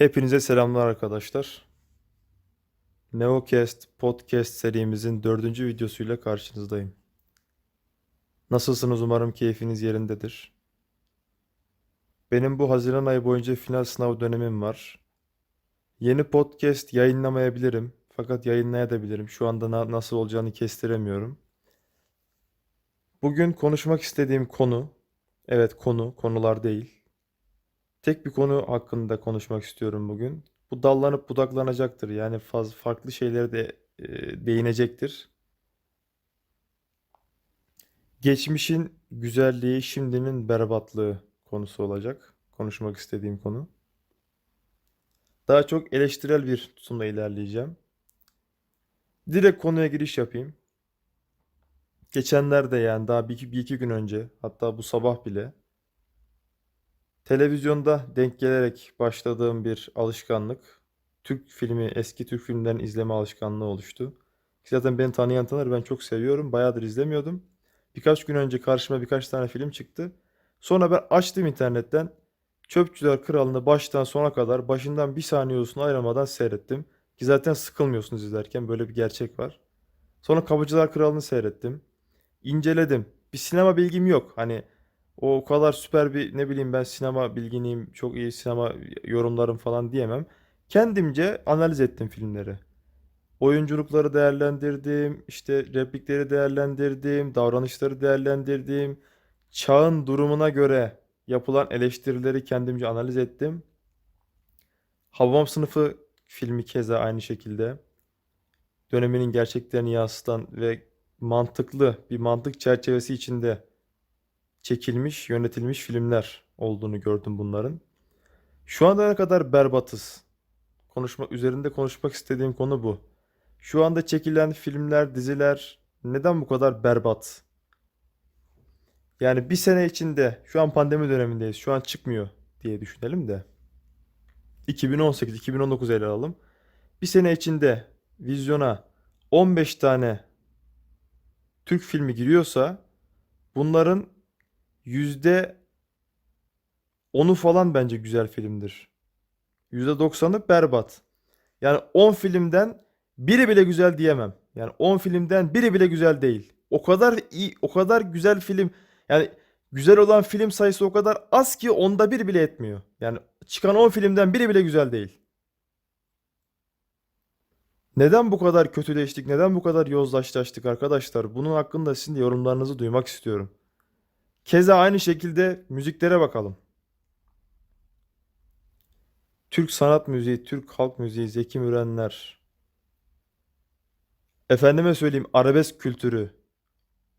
Hepinize selamlar arkadaşlar. Neocast Podcast serimizin dördüncü videosuyla karşınızdayım. Nasılsınız? Umarım keyfiniz yerindedir. Benim bu Haziran ayı boyunca final sınav dönemim var. Yeni podcast yayınlamayabilirim. Fakat yayınlayabilirim. Şu anda na- nasıl olacağını kestiremiyorum. Bugün konuşmak istediğim konu, evet konu, konular değil. Tek bir konu hakkında konuşmak istiyorum bugün. Bu dallanıp budaklanacaktır. Yani fazla farklı şeylere de e, değinecektir. Geçmişin güzelliği, şimdinin berbatlığı konusu olacak. Konuşmak istediğim konu. Daha çok eleştirel bir tutumla ilerleyeceğim. Direkt konuya giriş yapayım. Geçenlerde yani daha bir iki, bir iki gün önce hatta bu sabah bile Televizyonda denk gelerek başladığım bir alışkanlık. Türk filmi, eski Türk filmlerini izleme alışkanlığı oluştu. Zaten beni tanıyan tanır ben çok seviyorum. Bayağıdır izlemiyordum. Birkaç gün önce karşıma birkaç tane film çıktı. Sonra ben açtım internetten. Çöpçüler Kralı'nı baştan sona kadar başından bir saniye olsun ayırmadan seyrettim. Ki zaten sıkılmıyorsunuz izlerken böyle bir gerçek var. Sonra Kapıcılar Kralı'nı seyrettim. İnceledim. Bir sinema bilgim yok. Hani o kadar süper bir ne bileyim ben sinema bilginiyim, çok iyi sinema yorumlarım falan diyemem. Kendimce analiz ettim filmleri. Oyunculukları değerlendirdim, işte replikleri değerlendirdim, davranışları değerlendirdim. Çağın durumuna göre yapılan eleştirileri kendimce analiz ettim. Hababam Sınıfı filmi keza aynı şekilde. Döneminin gerçeklerini yansıtan ve mantıklı bir mantık çerçevesi içinde çekilmiş, yönetilmiş filmler olduğunu gördüm bunların. Şu anda ne kadar berbatız. Konuşmak üzerinde konuşmak istediğim konu bu. Şu anda çekilen filmler, diziler neden bu kadar berbat? Yani bir sene içinde, şu an pandemi dönemindeyiz, şu an çıkmıyor diye düşünelim de. 2018-2019 ele alalım. Bir sene içinde vizyona 15 tane Türk filmi giriyorsa bunların yüzde onu falan bence güzel filmdir. Yüzde doksanı berbat. Yani 10 filmden biri bile güzel diyemem. Yani 10 filmden biri bile güzel değil. O kadar iyi, o kadar güzel film. Yani güzel olan film sayısı o kadar az ki onda bir bile etmiyor. Yani çıkan 10 filmden biri bile güzel değil. Neden bu kadar kötüleştik? Neden bu kadar yozlaşlaştık arkadaşlar? Bunun hakkında sizin de yorumlarınızı duymak istiyorum. Keza aynı şekilde müziklere bakalım. Türk sanat müziği, Türk halk müziği, Zeki Mürenler. Efendime söyleyeyim arabesk kültürü.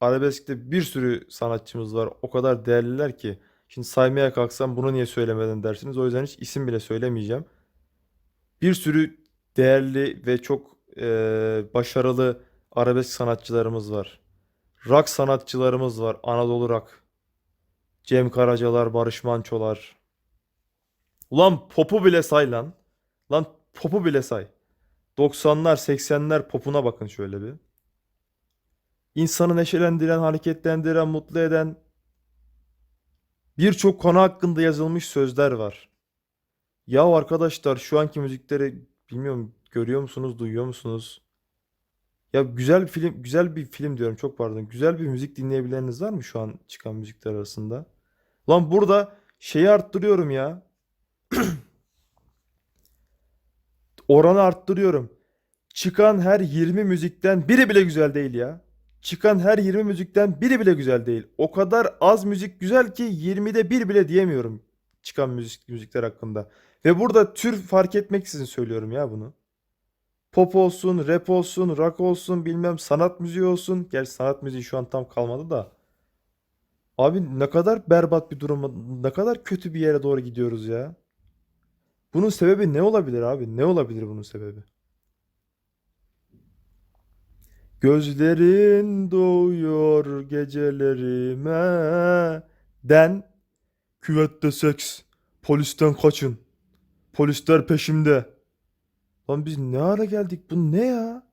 Arabeskte bir sürü sanatçımız var. O kadar değerliler ki. Şimdi saymaya kalksam bunu niye söylemeden dersiniz. O yüzden hiç isim bile söylemeyeceğim. Bir sürü değerli ve çok eee, başarılı arabesk sanatçılarımız var. Rock sanatçılarımız var. Anadolu Rock. Cem Karacalar, Barış Mançolar. Ulan popu bile say lan. Lan popu bile say. 90'lar, 80'ler popuna bakın şöyle bir. İnsanı neşelendiren, hareketlendiren, mutlu eden birçok konu hakkında yazılmış sözler var. Ya arkadaşlar şu anki müzikleri bilmiyorum görüyor musunuz, duyuyor musunuz? Ya güzel bir film, güzel bir film diyorum çok pardon. Güzel bir müzik dinleyebileniniz var mı şu an çıkan müzikler arasında? Lan burada şeyi arttırıyorum ya. Oranı arttırıyorum. Çıkan her 20 müzikten biri bile güzel değil ya. Çıkan her 20 müzikten biri bile güzel değil. O kadar az müzik güzel ki 20'de bir bile diyemiyorum çıkan müzik müzikler hakkında. Ve burada tür fark etmeksizin söylüyorum ya bunu. Pop olsun, rap olsun, rock olsun, bilmem sanat müziği olsun. Gerçi sanat müziği şu an tam kalmadı da. Abi ne kadar berbat bir duruma, ne kadar kötü bir yere doğru gidiyoruz ya. Bunun sebebi ne olabilir abi? Ne olabilir bunun sebebi? Gözlerin doğuyor gecelerime. Den küvette seks. Polisten kaçın. Polisler peşimde. Lan biz ne ara geldik? Bu ne ya?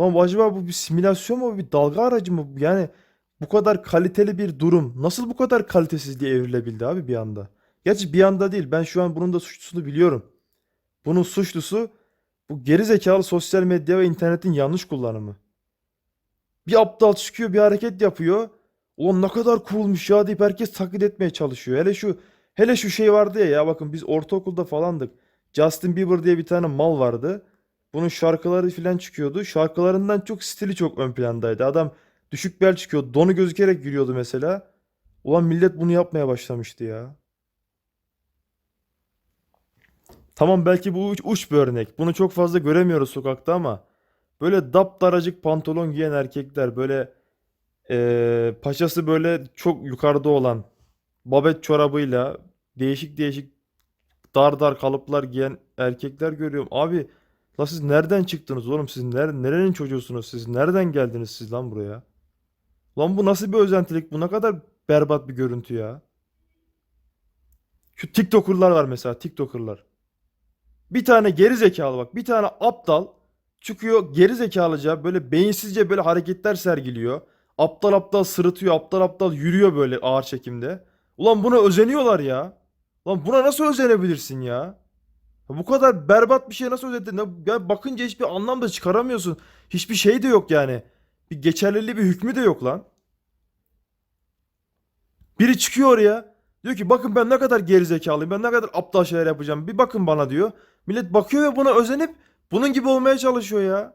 Lan acaba bu bir simülasyon mu? Bir dalga aracı mı? Yani bu kadar kaliteli bir durum nasıl bu kadar kalitesizliğe evrilebildi abi bir anda Gerçi bir anda değil. Ben şu an bunun da suçlusunu biliyorum. Bunun suçlusu bu geri zekalı sosyal medya ve internetin yanlış kullanımı. Bir aptal çıkıyor bir hareket yapıyor. Ulan ne kadar coolmuş ya deyip herkes taklit etmeye çalışıyor. Hele şu hele şu şey vardı ya ya bakın biz ortaokulda falandık. Justin Bieber diye bir tane mal vardı. Bunun şarkıları filan çıkıyordu. Şarkılarından çok stili çok ön plandaydı. Adam düşük bel çıkıyordu. Donu gözükerek yürüyordu mesela. Ulan millet bunu yapmaya başlamıştı ya. Tamam belki bu uç, uç bir örnek. Bunu çok fazla göremiyoruz sokakta ama böyle daptaracık pantolon giyen erkekler böyle eee, paçası böyle çok yukarıda olan babet çorabıyla değişik değişik dar dar kalıplar giyen erkekler görüyorum. Abi la siz nereden çıktınız oğlum? Siz ner nerenin çocuğusunuz? Siz nereden geldiniz siz lan buraya? Lan bu nasıl bir özentilik? Bu ne kadar berbat bir görüntü ya. Şu TikToker'lar var mesela TikToker'lar. Bir tane geri zekalı bak. Bir tane aptal çıkıyor geri zekalıca böyle beyinsizce böyle hareketler sergiliyor. Aptal aptal sırıtıyor. Aptal aptal yürüyor böyle ağır çekimde. Ulan buna özeniyorlar ya. Lan buna nasıl özenebilirsin ya? Bu kadar berbat bir şey nasıl? Ya ya bakınca hiçbir anlam da çıkaramıyorsun. Hiçbir şey de yok yani. Bir geçerliliği bir hükmü de yok lan. Biri çıkıyor oraya. Diyor ki bakın ben ne kadar gerizekalıyım. Ben ne kadar aptal şeyler yapacağım. Bir bakın bana diyor. Millet bakıyor ve buna özenip bunun gibi olmaya çalışıyor ya.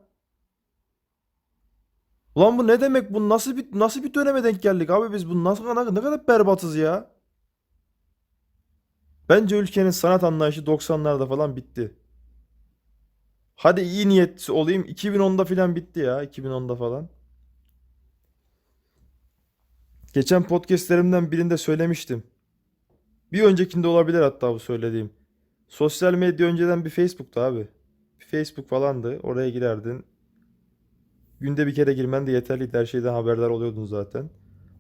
Ulan bu ne demek? Bu nasıl bir nasıl bir döneme denk geldik abi biz? Bu nasıl ne, ne kadar berbatız ya. Bence ülkenin sanat anlayışı 90'larda falan bitti. Hadi iyi niyetli olayım. 2010'da falan bitti ya. 2010'da falan. Geçen podcastlerimden birinde söylemiştim. Bir öncekinde olabilir hatta bu söylediğim. Sosyal medya önceden bir Facebook'tu abi. Bir Facebook falandı. Oraya girerdin. Günde bir kere girmen de yeterliydi. Her şeyden haberdar oluyordun zaten.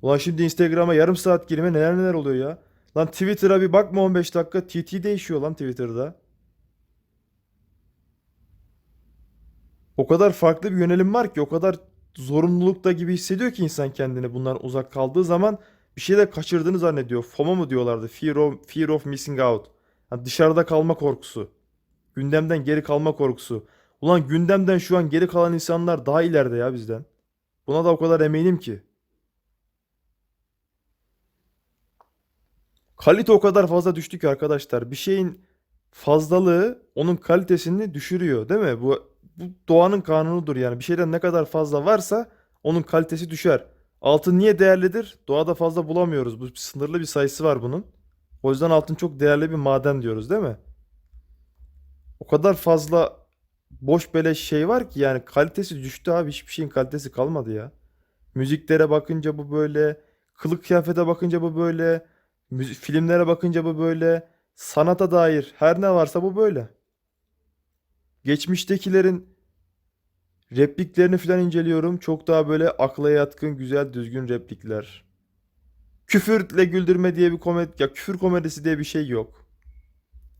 Ulan şimdi Instagram'a yarım saat girme neler neler oluyor ya. Lan Twitter'a bir bakma 15 dakika. TT değişiyor lan Twitter'da. O kadar farklı bir yönelim var ki o kadar zorunlulukta gibi hissediyor ki insan kendini bundan uzak kaldığı zaman bir şeyler kaçırdığını zannediyor. FOMO mu diyorlardı? Fear of, fear of missing out. Ha, dışarıda kalma korkusu. Gündemden geri kalma korkusu. Ulan gündemden şu an geri kalan insanlar daha ileride ya bizden. Buna da o kadar eminim ki. Kalite o kadar fazla düştü ki arkadaşlar. Bir şeyin fazlalığı onun kalitesini düşürüyor, değil mi? Bu, bu doğanın kanunudur yani. Bir şeyden ne kadar fazla varsa onun kalitesi düşer. Altın niye değerlidir? Doğada fazla bulamıyoruz. Bu sınırlı bir sayısı var bunun. O yüzden altın çok değerli bir maden diyoruz, değil mi? O kadar fazla boş beleş şey var ki yani kalitesi düştü abi. Hiçbir şeyin kalitesi kalmadı ya. Müziklere bakınca bu böyle, kılık kıyafete bakınca bu böyle, filmlere bakınca bu böyle, sanata dair her ne varsa bu böyle. Geçmiştekilerin repliklerini falan inceliyorum. Çok daha böyle akla yatkın, güzel, düzgün replikler. Küfürle güldürme diye bir komedi, ya küfür komedisi diye bir şey yok.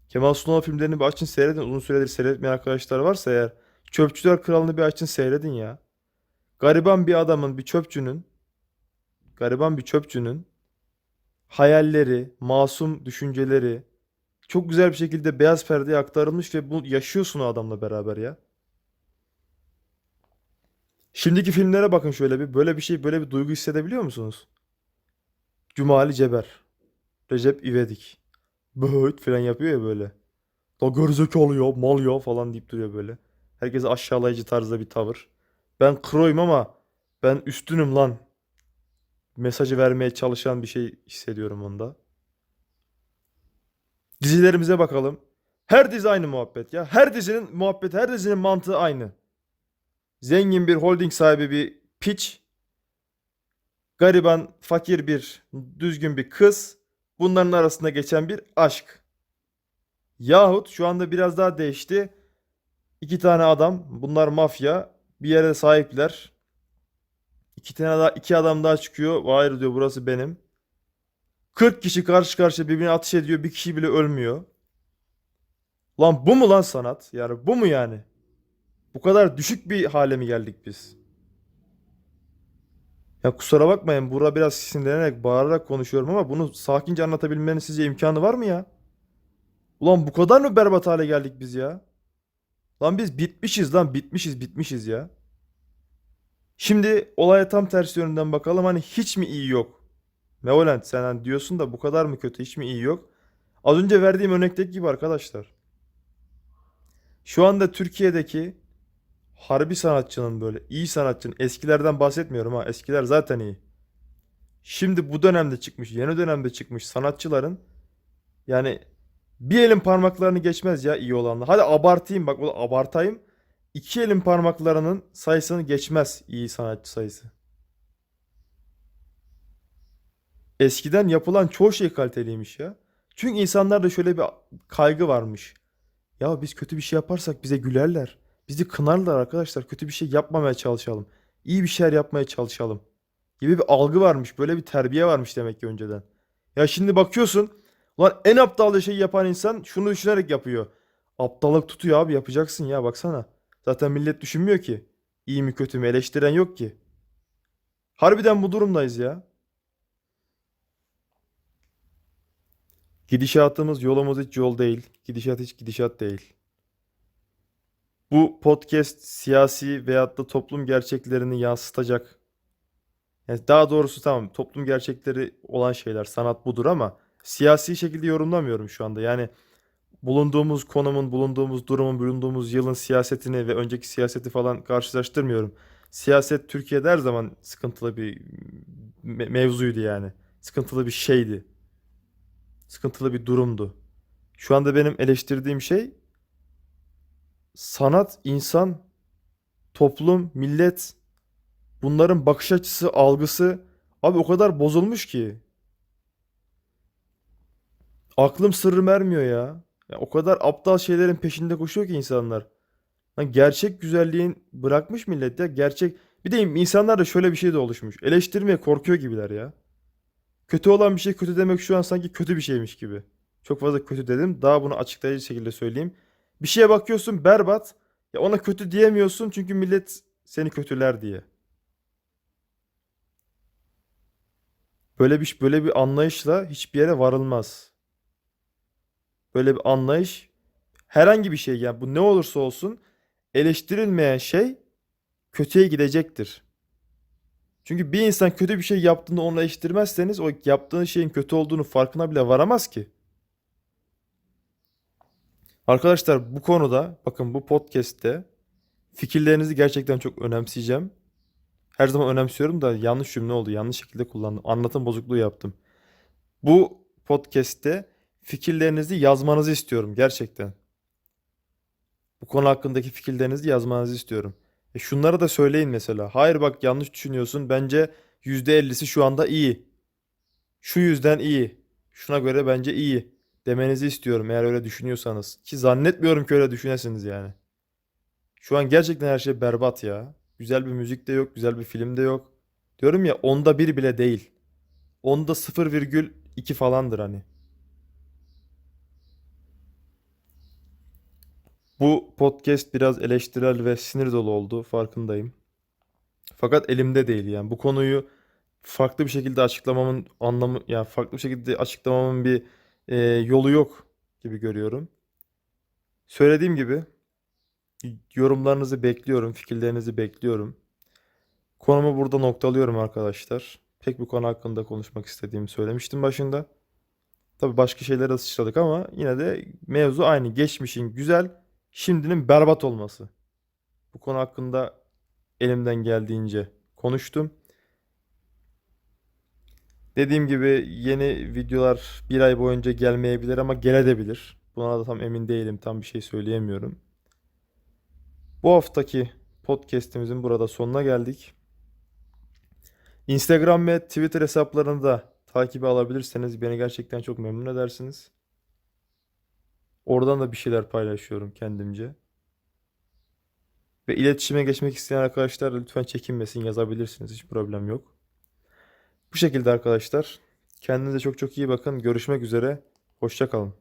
Kemal Sunal filmlerini bir açın seyredin. Uzun süredir seyretmeyen arkadaşlar varsa eğer Çöpçüler Kralı'nı bir açın seyredin ya. Gariban bir adamın, bir çöpçünün, gariban bir çöpçünün hayalleri, masum düşünceleri çok güzel bir şekilde beyaz perdeye aktarılmış ve bu yaşıyorsun o adamla beraber ya. Şimdiki filmlere bakın şöyle bir. Böyle bir şey, böyle bir duygu hissedebiliyor musunuz? Cumali Ceber, Recep İvedik. Böğüt falan yapıyor ya böyle. Da gerizekalı ya, mal ya falan deyip duruyor böyle. Herkese aşağılayıcı tarzda bir tavır. Ben kroyum ama ben üstünüm lan. Mesajı vermeye çalışan bir şey hissediyorum onda. Dizilerimize bakalım. Her dizi aynı muhabbet ya. Her dizinin muhabbeti, her dizinin mantığı aynı. Zengin bir holding sahibi bir piç. Gariban, fakir bir, düzgün bir kız. Bunların arasında geçen bir aşk. Yahut şu anda biraz daha değişti. İki tane adam, bunlar mafya, bir yere sahipler. İki tane daha, iki adam daha çıkıyor. Hayır diyor burası benim. 40 kişi karşı karşıya birbirine ateş ediyor. Bir kişi bile ölmüyor. Lan bu mu lan sanat? Yani bu mu yani? Bu kadar düşük bir hale mi geldik biz? Ya kusura bakmayın, burada biraz sinirlenerek, bağırarak konuşuyorum ama bunu sakince anlatabilmenin sizce imkanı var mı ya? Ulan bu kadar mı berbat hale geldik biz ya? Lan biz bitmişiz lan, bitmişiz, bitmişiz ya. Şimdi olaya tam tersi yönünden bakalım. Hani hiç mi iyi yok? Meolent sen hani diyorsun da bu kadar mı kötü, hiç mi iyi yok? Az önce verdiğim örnekteki gibi arkadaşlar. Şu anda Türkiye'deki harbi sanatçının böyle iyi sanatçının eskilerden bahsetmiyorum ha. Eskiler zaten iyi. Şimdi bu dönemde çıkmış, yeni dönemde çıkmış sanatçıların yani bir elin parmaklarını geçmez ya iyi olanlar. Hadi abartayım bak da abartayım. İki elin parmaklarının sayısını geçmez iyi sanatçı sayısı. Eskiden yapılan çoğu şey kaliteliymiş ya. Çünkü insanlarda şöyle bir kaygı varmış. Ya biz kötü bir şey yaparsak bize gülerler. Bizi kınarlar arkadaşlar. Kötü bir şey yapmamaya çalışalım. İyi bir şeyler yapmaya çalışalım. Gibi bir algı varmış. Böyle bir terbiye varmış demek ki önceden. Ya şimdi bakıyorsun. Ulan en aptal şey yapan insan şunu düşünerek yapıyor. Aptallık tutuyor abi yapacaksın ya baksana. Zaten millet düşünmüyor ki. İyi mi kötü mü eleştiren yok ki. Harbiden bu durumdayız ya. Gidişatımız yolumuz hiç yol değil. Gidişat hiç gidişat değil. Bu podcast siyasi veyahut da toplum gerçeklerini yansıtacak. Yani daha doğrusu tamam toplum gerçekleri olan şeyler sanat budur ama siyasi şekilde yorumlamıyorum şu anda. Yani bulunduğumuz konumun, bulunduğumuz durumun, bulunduğumuz yılın siyasetini ve önceki siyaseti falan karşılaştırmıyorum. Siyaset Türkiye'de her zaman sıkıntılı bir me- mevzuydu yani. Sıkıntılı bir şeydi. Sıkıntılı bir durumdu. Şu anda benim eleştirdiğim şey sanat, insan, toplum, millet bunların bakış açısı, algısı abi o kadar bozulmuş ki aklım sırrım ermiyor ya. Ya o kadar aptal şeylerin peşinde koşuyor ki insanlar. Lan gerçek güzelliğin bırakmış millet ya. Gerçek bir de insanlar da şöyle bir şey de oluşmuş. Eleştirmeye korkuyor gibiler ya. Kötü olan bir şey kötü demek şu an sanki kötü bir şeymiş gibi. Çok fazla kötü dedim. Daha bunu açıklayıcı şekilde söyleyeyim. Bir şeye bakıyorsun berbat. Ya ona kötü diyemiyorsun çünkü millet seni kötüler diye. Böyle bir böyle bir anlayışla hiçbir yere varılmaz. Böyle bir anlayış herhangi bir şey yani bu ne olursa olsun eleştirilmeyen şey kötüye gidecektir. Çünkü bir insan kötü bir şey yaptığında onu eleştirmezseniz o yaptığın şeyin kötü olduğunu farkına bile varamaz ki. Arkadaşlar bu konuda bakın bu podcast'te fikirlerinizi gerçekten çok önemseyeceğim. Her zaman önemsiyorum da yanlış cümle oldu. Yanlış şekilde kullandım. Anlatım bozukluğu yaptım. Bu podcast'te fikirlerinizi yazmanızı istiyorum gerçekten. Bu konu hakkındaki fikirlerinizi yazmanızı istiyorum. E şunları da söyleyin mesela. Hayır bak yanlış düşünüyorsun. Bence %50'si şu anda iyi. Şu yüzden iyi. Şuna göre bence iyi demenizi istiyorum eğer öyle düşünüyorsanız. Ki zannetmiyorum ki öyle düşünesiniz yani. Şu an gerçekten her şey berbat ya. Güzel bir müzik de yok, güzel bir film de yok. Diyorum ya onda bir bile değil. Onda 0,2 falandır hani. Bu podcast biraz eleştirel ve sinir dolu oldu farkındayım. Fakat elimde değil yani. Bu konuyu farklı bir şekilde açıklamamın anlamı yani farklı bir şekilde açıklamamın bir e, yolu yok gibi görüyorum. Söylediğim gibi yorumlarınızı bekliyorum, fikirlerinizi bekliyorum. Konumu burada noktalıyorum arkadaşlar. Pek bu konu hakkında konuşmak istediğimi söylemiştim başında. Tabii başka şeylere sıçradık ama yine de mevzu aynı. Geçmişin güzel, şimdinin berbat olması. Bu konu hakkında elimden geldiğince konuştum. Dediğim gibi yeni videolar bir ay boyunca gelmeyebilir ama gelebilir. Buna da tam emin değilim. Tam bir şey söyleyemiyorum. Bu haftaki podcast'imizin burada sonuna geldik. Instagram ve Twitter hesaplarını da takibe alabilirseniz beni gerçekten çok memnun edersiniz. Oradan da bir şeyler paylaşıyorum kendimce. Ve iletişime geçmek isteyen arkadaşlar lütfen çekinmesin yazabilirsiniz. Hiç problem yok. Bu şekilde arkadaşlar. Kendinize çok çok iyi bakın. Görüşmek üzere. Hoşça kalın.